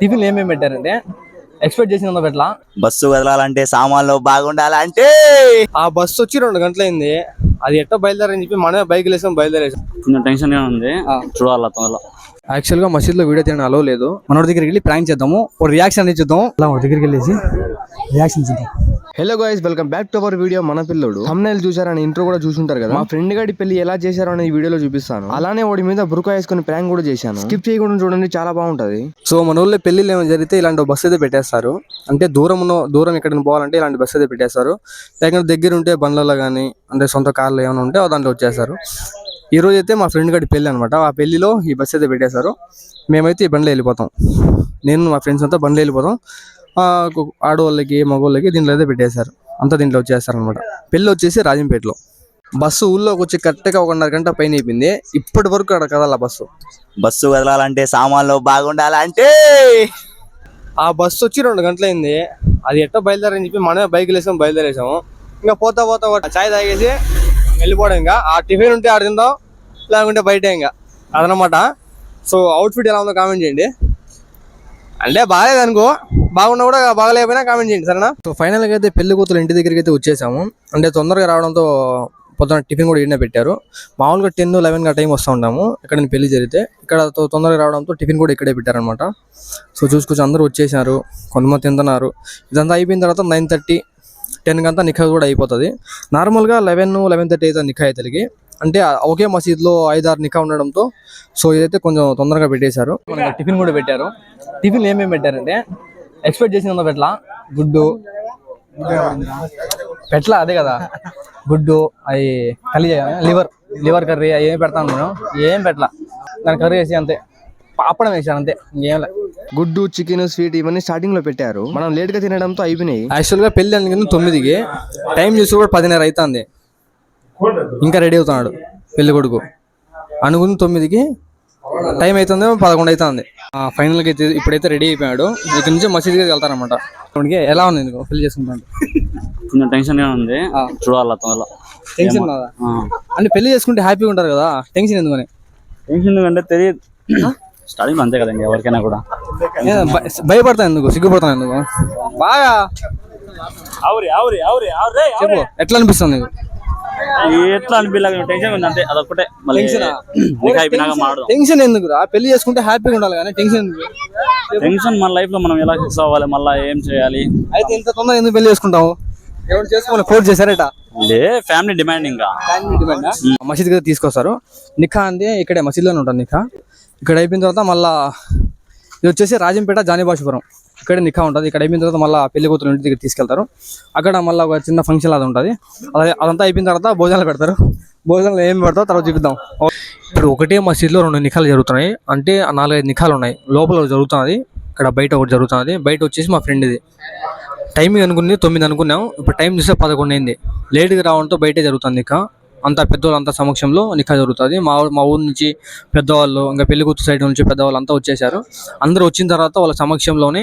Tiffin ఏమేమి పెట్టారంటే expect చేసిన పెట్టలా? బస్సు కదలాలంటే సామాన్లు బాగుండాలంటే. ఆ బస్సు వచ్చి రెండు గంటలైంది. అది ఎట్టో బయలుదేరని చెప్పి మనమే బైక్ వేసాం బయలుదేరేసాం. కొంచెం టెన్షన్గా ఉంది చూడాలి తొందరలో యాక్చువల్గా మసీద్లో వీడియో తీయడం అలో లేదు. మనోడి దగ్గరికి వెళ్ళి ప్రాంక్ చేద్దాము ఒక రియాక్షన్ అనేది చూద్దాం అలా దగ్గరికి వెళ్ళేసి రియాక్షన్ చూద్దాం. Hello guys welcome back to our video మన పిల్లడు thumbnail చూసారని ఇంట్రో కూడా చూసుంటారు కదా. మా ఫ్రెండ్ గాడి పెళ్ళి ఎలా చేశారో అనేది వీడియోలో చూపిస్తాను. అలానే వాడి మీద బురకా వేసుకుని ప్రాంక్ కూడా చేశాను. స్కిప్ చేయకుండా చూడండి చాలా బాగుంటది. సో మన ఊళ్ళో పెళ్ళిళ్ళు ఏమైనా జరిగితే ఇలాంటి బస్సు అయితే పెట్టేస్తారు. అంటే దూరం ఉన్న- దూరం ఎక్కడికి పోవాలంటే ఇలాంటి బస్సు అయితే పెట్టేస్తారు. లేకపోతే దగ్గర ఉంటే బండ్లలో కానీ అంటే సొంత కార్లు ఏమైనా ఉంటే దాంట్లో వచ్చేస్తారు. ఈ రోజు అయితే మా ఫ్రెండ్ గడి పెళ్ళి అనమాట ఆ పెళ్ళిలో ఈ బస్సు అయితే పెట్టేశారు. మేమైతే ఈ బండ్లో వెళ్ళిపోతాం. నేను మా ఫ్రెండ్స్ అంతా బండ్లో వెళ్ళిపోతాం. ఆడవాళ్ళకి మగవాళ్ళకి దీంట్లో అయితే పెట్టేశారు. అంతా దీంట్లో వచ్చేస్తారు అనమాట పెళ్ళి వచ్చేసి రాజంపేటలో. బస్సు ఊళ్ళోకి వచ్చి కరెక్ట్గా ఒకన్నర గంట పైన అయిపోయింది. ఇప్పటి వరకు అక్కడ కదాల బస్సు. బస్సు కదలాలంటే సామాన్లు బాగుండాలంటే! ఆ బస్సు వచ్చి రెండు గంటలైంది. అది ఎట్టో బయలుదేరని చెప్పి మనమే బైక్ వేసాం బయలుదేరేసాము. ఇంకా పోతా పోతా పోతా చాయ్ తాగేసి వెళ్ళిపోవడం ఇంకా. ఆ టిఫిన్ ఉంటే ఆడ తిందాం లేకుంటే బయట ఇంకా. అదనమాట. సో అవుట్ఫిట్ ఎలా ఉందో కామెంట్ చేయండి. అంటే బాగాలేదు అనుకో బాగున్నా కూడా బాగలేకపోయినా కామెంట్ చేయండి సరేనా? సో ఫైనల్గా అయితే పెళ్ళి కూతురు ఇంటి దగ్గరికి అయితే వచ్చేసాము. అంటే తొందరగా రావడంతో పొద్దున టిఫిన్ కూడా ఈడనే పెట్టారు. మామూలుగా టెన్ లెవెన్గా టైం వస్తూ ఉంటాము ఇక్కడ నేను పెళ్ళి జరిగితే. ఇక్కడ తొందరగా రావడంతో టిఫిన్ కూడా ఇక్కడే పెట్టారనమాట సో చూసుకొచ్చి అందరూ వచ్చేసారు కొంతమంది తింటున్నారు. ఇదంతా అయిపోయిన తర్వాత నైన్ థర్టీ టెన్ కంతా నిఖా కూడా అయిపోతుంది. నార్మల్గా లెవెన్ లెవెన్ థర్టీ అయితే నిఖా అవుతుంది అంటే ఒకే మసీద్లో ఐదారు నిఖా ఉండడంతో సో ఇదైతే కొంచెం తొందరగా పెట్టేశారు. మనకి టిఫిన్ కూడా పెట్టారు. టిఫిన్ ఏమేమి పెట్టారంటే? ఎక్స్పెక్ట్ చేసిన పెట్టలా గుడ్డు. పెట్లా అదే కదా. గుడ్డు అవి కలి లివర్ లివర్ కర్రీ అవి ఏం పెడతాను నేను ఏం పెట్లా? దాని కర్రీ వేసి అంతే. పాపడం వేసాను అంతే ఇంకేం లే. గుడ్డు చికెన్ స్వీట్ ఇవన్నీ స్టార్టింగ్లో పెట్టారు. మనం లేట్గా తినడంతో అయిపోయినాయి. యాక్చువల్గా పెళ్ళి అనుకుంది తొమ్మిదికి టైం చూసి కూడా పదిన్నర అవుతుంది ఇంకా రెడీ అవుతున్నాడు పెళ్ళి కొడుకు. అనుకుంది తొమ్మిదికి టైం అవుతుంది పదకొండు అవుతుంది. ఫైనల్గా అయితే ఇప్పుడైతే రెడీ అయిపోయాడు. ఇక్కడ నుంచి మసీద్కి వెళ్తారనమాట ఇప్పటికి ఎలా ఉంది నీకు పెళ్ళి చేసుకుంటాను. కొంచెం టెన్షన్గా ఉంది. చూడాలి తొందరలో. టెన్షన్ ఉన్నదా అంటే పెళ్ళి చేసుకుంటే హ్యాపీగా ఉంటారు కదా టెన్షన్ ఎందుకని? టెన్షన్ అంటే తెలియదు. స్టార్టింగ్ అంతే కదండి ఎవరికైనా కూడా. భయపడతాను ఎందుకు? సిగ్గుపడతాను ఎందుకు? బాగా. చెప్పు ఎట్లా అనిపిస్తుంది నీకు? ఎట్లా అనిపించలేదు టెన్షన్ ఉంది అంతే అదొక్కటే. మళ్ళీ ఇంకా అయిపోయినాక మాడదాం టెన్షన్ ఎందుకు రా? పెళ్ళి చేసుకుంటే హ్యాపీగా ఉండాలి కానీ టెన్షన్ ఎందుకు? టెన్షన్ మన లైఫ్లో మనం ఎలా ఫిక్స్ అవ్వాలి మళ్ళీ ఏం చేయాలి? అయితే ఇంత తొందరగా ఎందుకు పెళ్ళి చేసుకుంటావు? ఎవరు చేసుకోవాలి ఫోర్స్ చేశారట? లే ఫ్యామిలీ డిమాండ్ ఇంకా మసీద్కి తీసుకొస్తారు. నిఖా అంటే ఇక్కడే మసీద్లోనే ఉంటుంది నిఖా. ఇక్కడ అయిపోయిన తర్వాత మళ్ళా ఇది వచ్చేసి రాజంపేట జానిబాషపురం. ఇక్కడ నిఖా ఉంటుంది. ఇక్కడ అయిపోయిన తర్వాత మళ్ళీ పెళ్ళి కూతురు ఇంటి దగ్గర తీసుకెళ్తారు. అక్కడ మళ్ళీ ఒక చిన్న ఫంక్షన్ అది ఉంటుంది. అదే అదంతా అయిపోయిన తర్వాత భోజనాలు పెడతారు. భోజనాలు ఏం పెడతారో తర్వాత చూపిద్దాం. ఇప్పుడు ఒకటే మసీద్లో రెండు నిఖాలు జరుగుతున్నాయి. అంటే ఆ నాలుగైదు నిఖాలు ఉన్నాయి. లోపల జరుగుతున్నది. ఇక్కడ బయట ఒకటి జరుగుతున్నది. బయట వచ్చేసి మా ఫ్రెండ్ ఇది. టైమింగ్ అనుకుంది తొమ్మిది అనుకున్నాం. ఇప్పుడు టైం చూస్తే పదకొండు అయింది. లేట్గా రావడంతో బయటే జరుగుతుంది నిఖా. అంతా పెద్దవాళ్ళు అంతా సమక్షంలో నిఖా జరుగుతుంది. మా మా ఊరు నుంచి పెద్దవాళ్ళు ఇంకా పెళ్ళి కూతురు సైడ్ నుంచి పెద్దవాళ్ళు అంతా వచ్చేసారు అందరూ వచ్చిన తర్వాత వాళ్ళ సమక్షంలోనే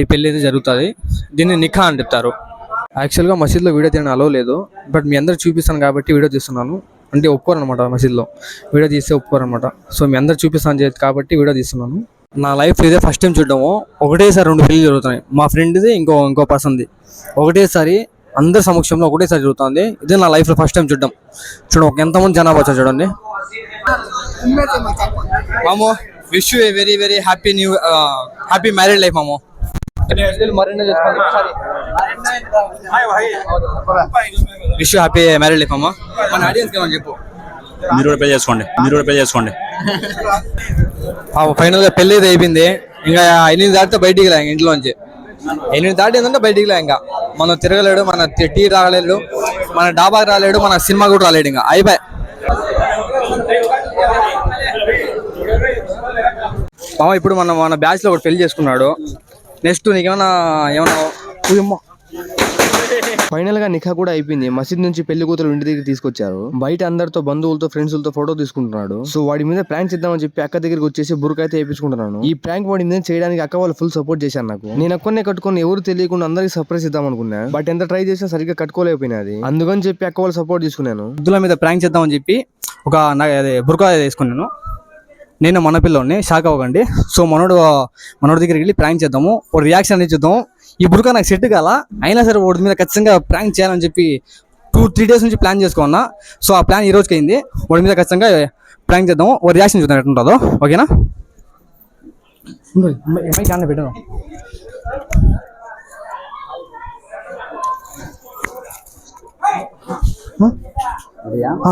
ఈ పెళ్ళి అయితే జరుగుతుంది. దీన్ని నిఖా అని చెప్తారు. యాక్చువల్గా మసీద్లో వీడియో తీయడం అలో లేదు. బట్ మీ అందరు చూపిస్తాను కాబట్టి వీడియో తీస్తున్నాను. అంటే ఒప్పుకోరు అనమాట మసీద్లో. వీడియో తీస్తే ఒప్పుకోరు అనమాట సో మీ అందరు చూపిస్తాను కాబట్టి వీడియో తీస్తున్నాను. నా లైఫ్ ఇదే ఫస్ట్ టైం చూడడము. ఒకటేసారి రెండు పెళ్ళి జరుగుతున్నాయి. మా ఫ్రెండ్ది ఇంకో ఇంకో పర్సన్ది ఒకటేసారి అందరి సమక్షంలో ఒకటేసారి జరుగుతుంది. ఇదే నా లైఫ్లో ఫస్ట్ టైం చూడడం. చూడండి ఒక ఎంతమంది జనాభా వచ్చారు చూడండి. మామో wish you very very happy new happy married life మామో. Wish you happy married life అమ్మా మన ఆడియన్స్ చెప్పు. మీరు కూడా పే చేసుకోండి. మీరు కూడా పే చేసుకోండి. ఫైనల్గా పెళ్ళి అయితే అయిపోయింది. ఇంకా ఎనిమిది దాటితే బయటికి లే ఇంట్లో నుంచి ఎనిమిది దాటి ఏంటంటే బయటికి లే ఇంకా. మనం తిరగలేడు మన టీ- టీ రాలేడు మన డాబాకి రాలేడు మన సినిమా కూడా రాలేడు ఇంకా. అయిపోయి. మామ ఇప్పుడు మన మన బ్యాచ్లో ఒకటి పెళ్ళి చేసుకున్నాడు. నెక్స్ట్ నీకేమన్నా ఏమన్నా ఊయమ్మా. ఫైనల్గా నిఖా కూడా అయిపోయింది. మసీద్ నుంచి పెళ్ళి కూతురు ఇంటి దగ్గర తీసుకొచ్చారు. బయట అందరితో బంధువులతో ఫ్రెండ్స్లతో ఫోటో తీసుకుంటున్నాడు. సో వాడి మీద ప్రాంక్ చేద్దామని చెప్పి అక్క దగ్గరికి వచ్చేసి బుర్క అయితే వేయించుకుంటున్నాను ఈ ప్రాంక్ వాడి మీద చేయడానికి అక్క వాళ్ళు ఫుల్ సపోర్ట్ చేశారు నాకు. నేను ఒక్కనే కట్టుకొని ఎవరు తెలియకుండా అందరికి సర్ప్రైజ్ ఇద్దాం అనుకున్నా. బట్ ఎంత ట్రై చేసినా సరిగ్గా కట్టుకోలేకపోయినా అది. అందుకని చెప్పి అక్క వాళ్ళు సపోర్ట్ తీసుకున్నాను. వృద్ధుల మీద ప్రాంక్ చేద్దామని చెప్పి ఒక అదే బుర్కా వేసుకున్నాను నేను మన పిల్లోని షాక్ అవ్వకండి. సో మనోడు మనోడి దగ్గరికి వెళ్ళి ప్రాంక్ చేద్దాము. ఓ రియాక్షన్ అనేది చూద్దాం ఈ బుర్కా నాకు సెట్ కాల? అయినా సరే వాడి మీద ఖచ్చితంగా ప్రాంక్ చేయాలని చెప్పి టూ త్రీ డేస్ నుంచి ప్లాన్ చేసుకున్నా. సో ఆ ప్లాన్ ఈ రోజుకి అయింది. వాడి మీద ఖచ్చితంగా ప్రాంక్ చేద్దాం ఓ రియాక్షన్ చూద్దాం ఎట్లుంటుందో ఓకేనా? పెట్టాను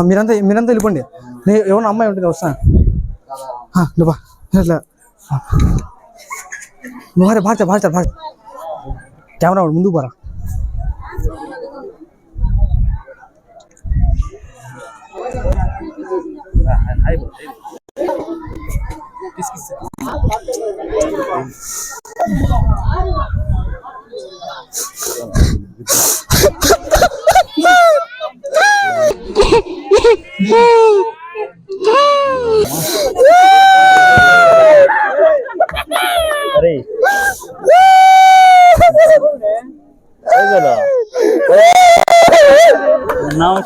మీరంతా మీరంతా వెళ్ళిపోండి. నేను ఎవరన్నా అమ్మాయి ఉంటుంది వస్తా ఆ, నువ్వు బా. ఇట్లా ఆ. నువ్వు అరే భారత భారత భారత కెమెరా వాడు ముందుకు పోరా అరే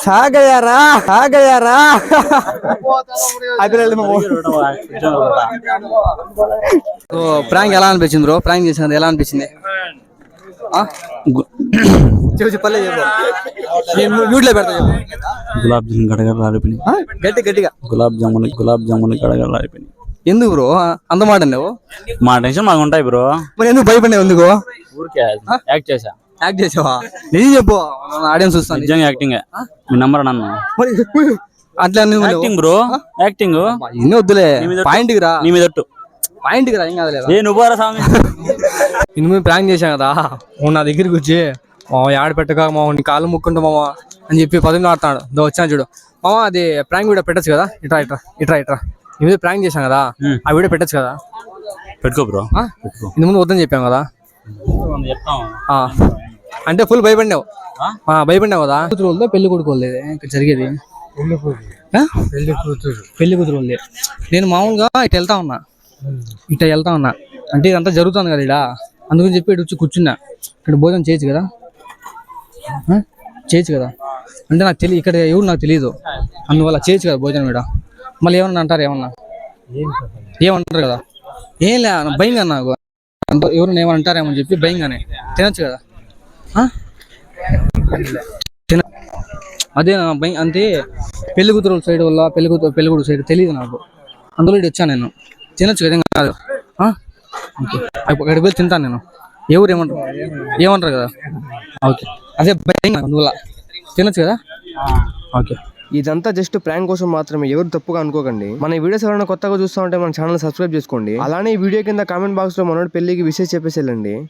సాగయారా సాగయారా ప్రాంక్ ఎలా అనిపించింది బ్రో? ప్రాంక్ చేసినది ఎలా అనిపించింది? ఆ? గు- చెప్పు. చెప్పలే చెప్పు నేను మ్యూట్లో పెడతా చెప్పు. గులాబ్ జామున్ గడగడ ఆడిపోయినాయి? గట్టి గట్టిగా. గులాబ్ జామున్ గులాబ్ జామున్ గడగడ ఆడిపోయినాయి ఎందుకు బ్రో? అంత మాట నువ్వు మా టెన్షన్ మాకు ఉంటాయి బ్రో. మరి ఎందుకు భయపడినావు ఎందుకు? ఊరికే యాక్ట్ చేసా యాక్ట్ చేసావా? నిజం చెప్పు. ఆడియన్స్ చూస్తాను నిజంగా యాక్టింగ్ మీ నంబర్ నన్ను అట్లా యాక్టింగ్ బ్రో యాక్టింగ్. ఇన్ని వద్దులే. పాయింట్కి రా. నీ మీద. పాయింట్కి రా ఏం కాదు లేదా ఏ నువ్వు రా స్వామి. ఇన్ని ప్రాంక్ చేశాం కదా. నా దగ్గరికి వచ్చి మా యాడ పెట్టక మా నీ కాళ్ళు ముక్కుంటా మామ అని చెప్పి పదవి ఆడుతున్నాడు. దో వచ్చాను చూడు. మామ అది ప్రాంక్ వీడియో పెట్టచ్చు కదా? ఇట్రా ఇట్రా ఇట్రా ఇట్రా. ఈ మీద ప్రాంక్ చేశాం కదా. ఆ వీడియో పెట్టచ్చు కదా? పెట్టుకో బ్రో? ఇంత ముందు వద్దని చెప్పాం కదా. అంటే ఫుల్ భయపడినావు? భయపడినావు కదా? కూతురు పెళ్ళి కొడుకు వాళ్ళదే ఇక్కడ జరిగేది? పెళ్ళి కూతురు. పెళ్ళి కూతురు. నేను మామూలుగా ఇటు వెళ్తా ఉన్నా. ఇట్లా వెళ్తా ఉన్నా. అంటే ఇదంతా జరుగుతుంది కదా ఇక్కడ అందుకని చెప్పి ఇటు వచ్చి కూర్చున్నా. ఇక్కడ భోజనం చేయొచ్చు కదా? చేయొచ్చు కదా? అంటే నాకు తెలియదు ఇక్కడ ఎవరు నాకు తెలియదు అందువల్ల చేయొచ్చు కదా భోజనం ఇక్కడ? మళ్ళీ ఏమన్నా అంటారు ఏమన్నా? ఏమంటారు కదా? ఏం లే భయంగా నాకు. ఎవరు ఏమన్నా అంటారేమో అని చెప్పి భయంగానే. తినొచ్చు కదా? ఆ? తిన అదే భయం అంతే పెళ్ళి కూతురు సైడ్ వల్ల పెళ్ళి కూతురు పెళ్ళి సైడ్ తెలియదు నాకు. అందులో ఇటు వచ్చాను నేను? తినొచ్చు కదా కాదు. ఆ? ఓకే. అక్కడికి వెళ్ళి తింటాను నేను. ఎవరు ఏమంటారు? ఏమంటారు కదా? ఓకే. అదే అందువల్ల. తినొచ్చు కదా? ఓకే. ఇదంతా జస్ట్ ప్రాంక్ కోసం మాత్రమే ఎవరు తప్పుగా అనుకోకండి. మన వీడియోస్ ఎవరైనా కొత్తగా చూస్తా ఉంటే మన ఛానల్ సబ్స్క్రైబ్ చేసుకోండి. అలానే ఈ వీడియో కింద కామెంట్ బాక్స్లో మనోడి పెళ్ళికి విషయం చెప్పేసి వెళ్ళండి.